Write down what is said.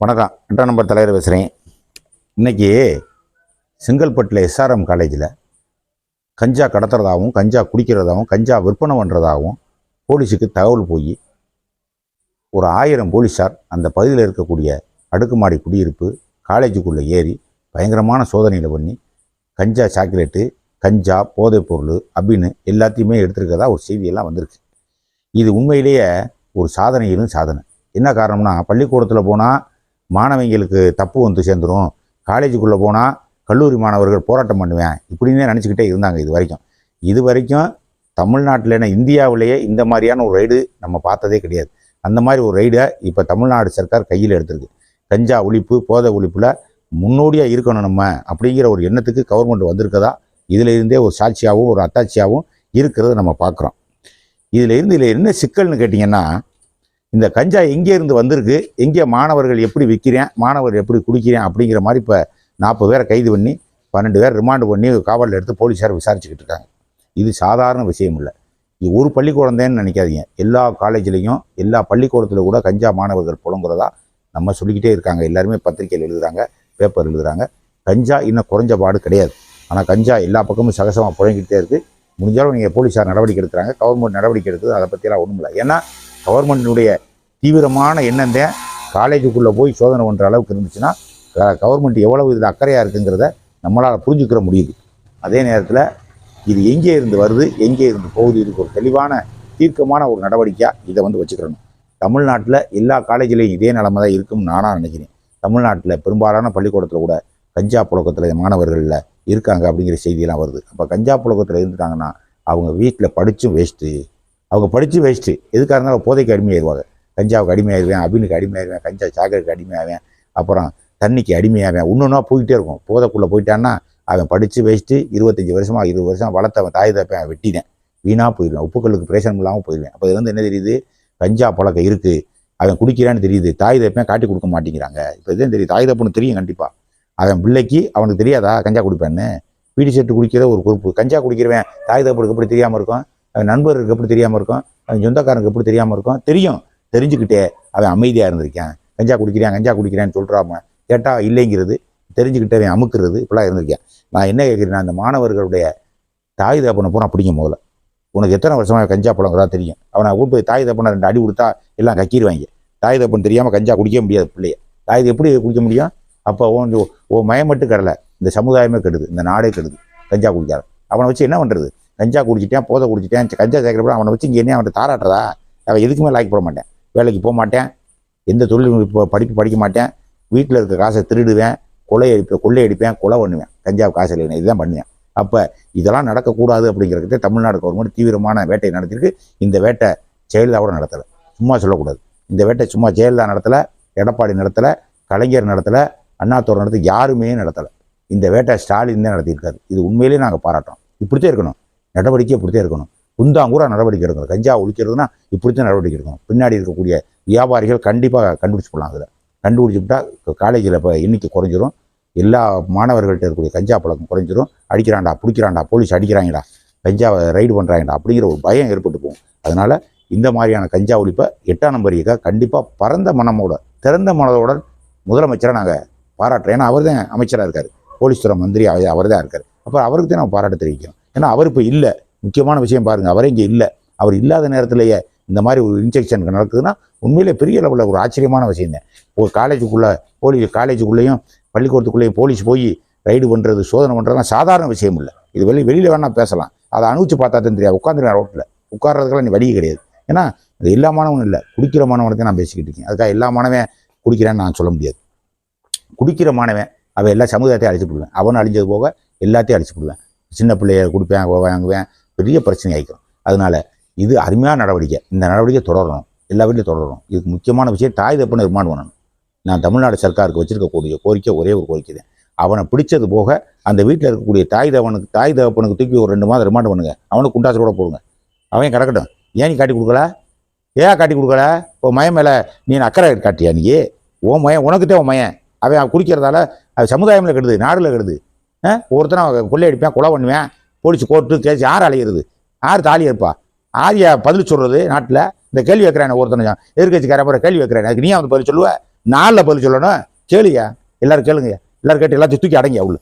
வணக்கம். எட்டாம் நம்பர் தலைவர் பேசுகிறேன் இன்றைக்கி செங்கல்பட்டில் எஸ்ஆர்எம் காலேஜில் கஞ்சா கடத்துறதாகவும் கஞ்சா குடிக்கிறதாகவும் கஞ்சா விற்பனை பண்ணுறதாகவும் போலீஸுக்கு தகவல் போய் ஒரு ஆயிரம் போலீஸார் அந்த பகுதியில் இருக்கக்கூடிய அடுக்குமாடி குடியிருப்பு காலேஜுக்குள்ளே ஏறி பயங்கரமான சோதனையில் பண்ணி கஞ்சா சாக்லேட்டு கஞ்சா போதைப்பொருள் அப்படின்னு எல்லாத்தையுமே எடுத்துருக்கதா ஒரு செய்தியெல்லாம் வந்திருக்கு. இது உண்மையிலேயே ஒரு சாதனையிலும் சாதனை. என்ன காரணம்னா பள்ளிக்கூடத்தில் போனால் மாணவிங்களுக்கு தப்பு வந்து சேர்ந்துரும். காலேஜுக்குள்ளே போனால் கல்லூரி மாணவர்கள் போராட்டம் பண்ணுவேன் இப்படின்னே நினச்சிக்கிட்டே இருந்தாங்க இது வரைக்கும். இது வரைக்கும் தமிழ்நாட்டில் இந்தியாவிலேயே இந்த மாதிரியான ஒரு ரைடு நம்ம பார்த்ததே கிடையாது. அந்த மாதிரி ஒரு ரைடை இப்போ தமிழ்நாடு சர்க்கார் கையில் எடுத்திருக்கு. கஞ்சா ஒழிப்பு போதை ஒழிப்பில் முன்னோடியாக இருக்கணும் நம்ம அப்படிங்கிற ஒரு எண்ணத்துக்கு கவர்மெண்ட் வந்திருக்கதா? இதில் இருந்தே ஒரு சாட்சியாகவும் ஒரு அத்தாட்சியாகவும் இருக்கிறத நம்ம பார்க்குறோம். இதில் இருந்து இதில் என்ன சிக்கல்னு கேட்டிங்கன்னா இந்த கஞ்சா எங்கே இருந்து வந்திருக்கு? எங்கே மாணவர்கள் எப்படி விற்கிறேன் மாணவர் எப்படி குடிக்கிறேன்? அப்படிங்கிற மாதிரி இப்போ நாற்பது பேரை கைது பண்ணி பன்னெண்டு பேர் ரிமாண்டு பண்ணி காவலில் எடுத்து போலீஸார் விசாரிச்சுக்கிட்டு இருக்காங்க. இது சாதாரண விஷயம் இல்லை. இது ஒரு பள்ளிக்கூடந்தேன்னு நினைக்காதீங்க. எல்லா காலேஜ்லேயும் எல்லா பள்ளிக்கூடத்தில் கூட கஞ்சா மாணவர்கள் புலங்குறதா நம்ம சொல்லிக்கிட்டே இருக்காங்க. எல்லாருமே பத்திரிக்கையில் எழுதுகிறாங்க பேப்பர் எழுதுகிறாங்க கஞ்சா இன்னும் குறைஞ்ச பாடு கிடையாது. ஆனால் கஞ்சா எல்லா பக்கமும் சகசமாக புழங்கிட்டே இருக்குது முடிஞ்சாலும் நீங்கள் போலீஸார் நடவடிக்கை எடுக்கிறாங்க. கவர்மெண்ட் நடவடிக்கை எடுக்குது. அதை பற்றியெல்லாம் ஒன்றும் இல்லை ஏன்னா கவர்மெண்ட்டினுடைய தீவிரமான எண்ணம் தான் காலேஜுக்குள்ளே போய் சோதனை பண்ணுற அளவுக்கு இருந்துச்சுன்னா கவர்மெண்ட் எவ்வளவு இதில் அக்கறையாக இருக்குங்கிறத நம்மளால் புரிஞ்சுக்கிற முடியுது. அதே நேரத்தில் இது எங்கே இருந்து வருது எங்கே இருந்து போகுது இதுக்கு ஒரு தெளிவான தீர்க்கமான ஒரு நடவடிக்கையாக இதை வந்து வச்சுக்கிறணும். தமிழ்நாட்டில் எல்லா காலேஜ்லேயும் இதே நிலமை தான் இருக்கும்னு நானாக நினைக்கிறேன். தமிழ்நாட்டில் பெரும்பாலான பள்ளிக்கூடத்தில் கூட கஞ்சா புழக்கத்தில் மாணவர்களில் இருக்காங்க அப்படிங்கிற செய்தியெல்லாம் வருது. அப்போ கஞ்சா புழக்கத்தில் இருந்துட்டாங்கன்னா அவங்க வீட்டில் படித்தும் வேஸ்ட்டு அவங்க படித்து வேஸ்ட்டு எதுக்காக இருந்தாலும் போதைக்கு அடிமையாயிருவாங்க. கஞ்சாவுக்கு அடிமையாயிருவேன் அபினுக்கு அடிமையாயிருவேன் கஞ்சா சாக்கருக்கு அடிமையாவேன் அப்புறம் தண்ணிக்கு அடிமையாவேன் ஒன்றுனா போயிட்டே இருக்கும். போதைக்குள்ளே போயிட்டான்னா அவன் படித்து வேஸ்ட்டு இருபத்தஞ்சி வருஷமாக இருபது வருஷம் வளர்த்தவன் தாய் தப்பேன் வெட்டினேன் வீணாக போயிடுவேன். உப்புக்களுக்கு பிரேஷன் இல்லாமல் போயிடுவேன். அப்போ இதுலேருந்து என்ன தெரியுது? கஞ்சா பழக்கம் இருக்குது அவன் குடிக்கிறான்னு தெரியுது. தாய் தப்பேன் காட்டி கொடுக்க மாட்டேங்கிறாங்க. இப்போ இதுதான் தெரியுது. தாய் தப்புன்னு தெரியும் கண்டிப்பாக அவன் பிள்ளைக்கு அவனுக்கு தெரியாதா? கஞ்சா குடிப்பேன்னு. பீடி செட்டு குடிக்கிற ஒரு குறிப்பு கஞ்சா குடிக்கிறவன் தாய் தப்புக்கு எப்படி தெரியாமல் இருக்கும்? நண்பருக்கு எப்படி தெரியாமல் இருக்கும்? அவன் சொந்தக்காரனுக்கு எப்படி தெரியாமல் இருக்கும்? தெரியும். தெரிஞ்சுக்கிட்டே அவன் அமைதியாக இருந்திருக்கான். கஞ்சா குடிக்கிறான் கஞ்சா குடிக்கிறான்னு சொல்கிறாம கேட்டால் இல்லைங்கிறது தெரிஞ்சுக்கிட்டே அவன் அமுக்கிறது இப்படிலாம் இருந்திருக்கேன். நான் என்ன கேட்குறேன்னா அந்த மாணவர்களுடைய தாய் தப்பனை பூரா பிடிக்கும் முதல்ல. உனக்கு எத்தனை வருஷமாக கஞ்சா பழங்கிறதா தெரியும். அவனை கூட்டு போய் தாய் தப்பனை ரெண்டு அடி கொடுத்தா எல்லாம் கக்கிடுவாங்க தாய் தப்பன் தெரியாமல் கஞ்சா குடிக்க முடியாது பிள்ளைய. தாய் எப்படி குடிக்க முடியும்? அப்போ ஓ ஓ மயம் மட்டும் கடலை. இந்த சமுதாயமே கெடுது. இந்த நாடே கெடுது. கஞ்சா குடிக்காத. அவனை வச்சு என்ன பண்ணுறது கஞ்சா குடிச்சிட்டேன் போதை குடிச்சிட்டேன் கஞ்சா சேர்க்கிறப்ப அவனை வச்சு இங்கே என்ன அவனை தாராட்டுறதா? அவன் எதுக்குமே லாய்க்கு போட மாட்டேன். வேலைக்கு போக மாட்டேன். எந்த தொழில் இப்போ படிப்பு படிக்க மாட்டேன். வீட்டில் இருக்க காசை திருடுவேன் கொலை அடிப்பேன் கொள்ளை அடிப்பேன் கொலை பண்ணுவேன். கஞ்சா காசு இல்லைன்னு இதுதான் பண்ணுவேன். அப்போ இதெல்லாம் நடக்கக்கூடாது அப்படிங்கிறதுக்கு தமிழ்நாடு கவர்மெண்ட் தீவிரமான வேட்டை நடத்திருக்கு இந்த வேட்டை ஜெயலலிதாவோட நடத்தலை. சும்மா சொல்லக்கூடாது. இந்த வேட்டை சும்மா ஜெயலலிதா நடத்தலை எடப்பாடி நடத்தலை கலைஞர் நடத்தலை அண்ணாத்தோர் நடத்த யாருமே நடத்தலை. இந்த வேட்டை ஸ்டாலின் தான் நடத்தியிருக்காரு. இது உண்மையிலேயே நாங்கள் பாராட்டோம் இப்படித்தான் இருக்கணும். நடவடிக்கை இப்படித்தான் இருக்கணும். குந்தாங்கூரா நடவடிக்கை எடுக்கணும். கஞ்சா ஒழிக்கிறதுனா இப்படித்தான் நடவடிக்கை எடுக்கணும். பின்னாடி இருக்கக்கூடிய வியாபாரிகள் கண்டிப்பாக கண்டுபிடிச்சு போடலாம் அதில். கண்டுபிடிச்சுட்டா காலேஜில் இப்போ எண்ணிக்கை குறைஞ்சிரும். எல்லா மாணவர்கள்ட்ட இருக்கக்கூடிய கஞ்சா பழக்கம் குறைஞ்சிரும். அடிக்கிறான்டா பிடிக்கிறான்டா போலீஸ் அடிக்கிறாங்கடா கஞ்சாவை ரைடு பண்ணுறாங்கடா அப்படிங்கிற ஒரு பயம் ஏற்பட்டு போகும். அதனால் இந்த மாதிரியான கஞ்சா ஒழிப்பை எட்டாம் நம்பர் இயக்க கண்டிப்பாக பரந்த மனமோட திறந்த மனதோட முதலமைச்சரை நாங்கள் பாராட்டுறோம். ஏன்னா அவர் தான் அமைச்சராக இருக்கார். போலீஸ் துறை மந்திரி அவர் தான் இருக்கார். அப்போ அவருக்கு தான் நம்ம பாராட்டு தெரிவிக்கணும். ஏன்னா அவர் இப்போ இல்லை. முக்கியமான விஷயம் பாருங்கள் அவரே இங்கே இல்லை. அவர் இல்லாத நேரத்திலேயே இந்த மாதிரி ஒரு இன்ஜெக்ஷன் நடக்குதுன்னா உண்மையிலே பெரிய லெவலில் ஒரு ஆச்சரியமான விஷயம் தான். ஒரு காலேஜுக்குள்ளே போலீஸ் காலேஜுக்குள்ளேயும் பள்ளிக்கூடத்துக்குள்ளேயும் போலீஸ் போய் ரைடு பண்ணுறது சோதனை பண்ணுறதுலாம் சாதாரண விஷயம் இல்லை. இது வெளி வெளியில் வேணால் பேசலாம். அதை அனுப்பிச்சு பார்த்தா தான் தெரியாது. உட்காந்துருக்கேன் ரோட்டில் உட்கார்றதுக்கெல்லாம் நீ வழியே கிடையாது. ஏன்னா அது எல்லா மாணவனும் இல்லை. குடிக்கிற மாணவனை நான் பேசிக்கிட்டு இருக்கேன். அதுக்காக எல்லா மாணவன் குடிக்கிறேன்னு நான் சொல்ல முடியாது. குடிக்கிற மாணவன் அவன் எல்லா சமுதாயத்தையும் அழிச்சு போடுவேன் அவன் அழிஞ்சது போக எல்லாத்தையும் அழிச்சு போடுவேன் சின்ன பிள்ளைய கொடுப்பேன் வாங்குவேன். பெரிய பிரச்சனை ஆகிக்கும் அதனால இது அருமையான நடவடிக்கை. இந்த நடவடிக்கை தொடரணும். எல்லா வீட்லையும் தொடரணும். இதுக்கு முக்கியமான விஷயம் தாய் தப்புன்னு ரிமாண்ட் பண்ணணும். நான் தமிழ்நாடு சர்க்காருக்கு வச்சிருக்கக்கூடிய கோரிக்கை ஒரே ஒரு கோரிக்கை தான். அவனை பிடிச்சது போக அந்த வீட்டில் இருக்கக்கூடிய தாய் தவனுக்கு தாய் தகப்பனுக்கு தூக்கி ஒரு ரெண்டு மாதம் ரிமாண்ட் பண்ணுங்க. அவனுக்கு குண்டாசு கூட போடுங்க. அவன் கிடக்கட்டும். ஏன் நீ காட்டி கொடுக்கல? ஏன் காட்டி கொடுக்கல? இப்போ மயம் மேலே நீ அக்கறை காட்டியா நீ? உன் மயம் உனக்குத்தே உன் மயன் அவன் அவன் குடிக்கிறதால அது சமுதாயமில் கெடுது நாடில் கெடுது. ஒருத்தனை கொள்ளையடிப்பேன் கொலை பண்ணுவேன் போலீஸ் கோர்ட்டு கேஸ் யார் அலையிறது? யார் தாலி இருப்பா ஆரியா பதில் சொல்கிறது நாட்டில்? இந்த கேள்வி வைக்கிறேன் ஒருத்தனை. எதிர்கட்சிக்கார அப்புறம் கேள்வி வைக்கிறேன். அதுக்கு நீ வந்து பதில் சொல்லுவேன் நாளில் பதில் சொல்லணும். கேளுயா எல்லோரும் கேளுங்க. எல்லோரும் கேட்டு எல்லாத்தையும் தூக்கி அடங்கி உள்ள.